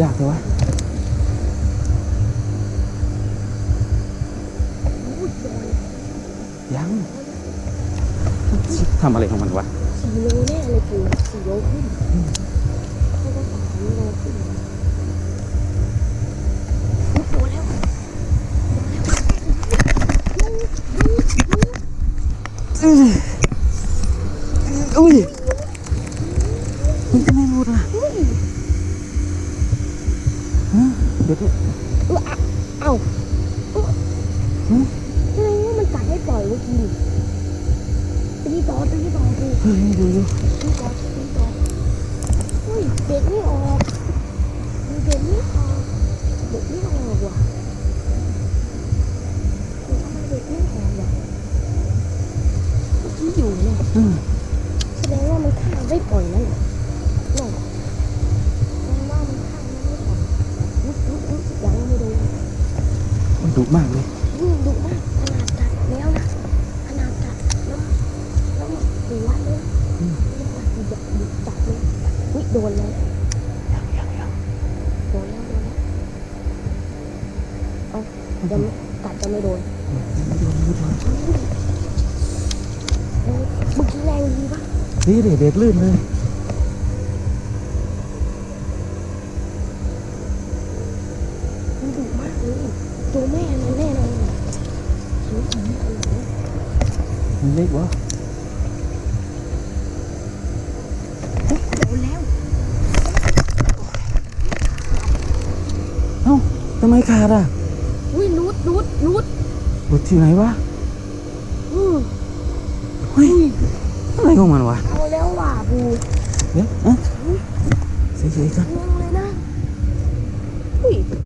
ยากเลยวะยังทำอะไรของมันวะสี่โลแน่เลยปู่สี่โลขึ้นเขาก็สามโลขึ้นอุ๊ยโตแล้วอุ้ยมันจะไม่รูดอะอุ้ยฮะ เดี๋ยวเอออะเอ้าทำไมว่ามันกัดไม่ปล่อยเมื่อกี้ตีต่อตีต่อปู่เฮ้ยดูดูตีต่อตีต่ออุ้ยเบ็ดไม่ออกมันเบ็ดไม่ออกเบ็ดไม่ออกว่ะทำไมเบ็ดไม่ออกว่ะเมื่อกี้อยู่เนี่ยแสดงว่ามันข้าไม่ปล่อยนั่นแหละ ดุมากเลยยิ่งดุมากขนาดกัดแล้วนะขนาดกัดแล้วแล้วหัวเลยอืมแล้วกัดดุดุจัดเลยอุ๊ยโดนแล้วยังยังยังโดนแล้วโดนแล้วเอาจะไม่กัดจะไม่โดนไม่โดนไม่โดนเออเมื่อกี้แรงดีปะนี่เด็เด็ดลื่นเลยมันดุมากเลย ตัวแม่มันแน่นอนหิวหิวหิวมันเล็กวะโดนแล้ว เอ้าทำไมขาดอะอุ้ยรูดรูดรูดหลุดที่ไหนวะอืมเฮ้ยอะไรของมันวะ เอาแล้วว่ะบูเดี๋ยวอะเฉยๆกันเรื่องแ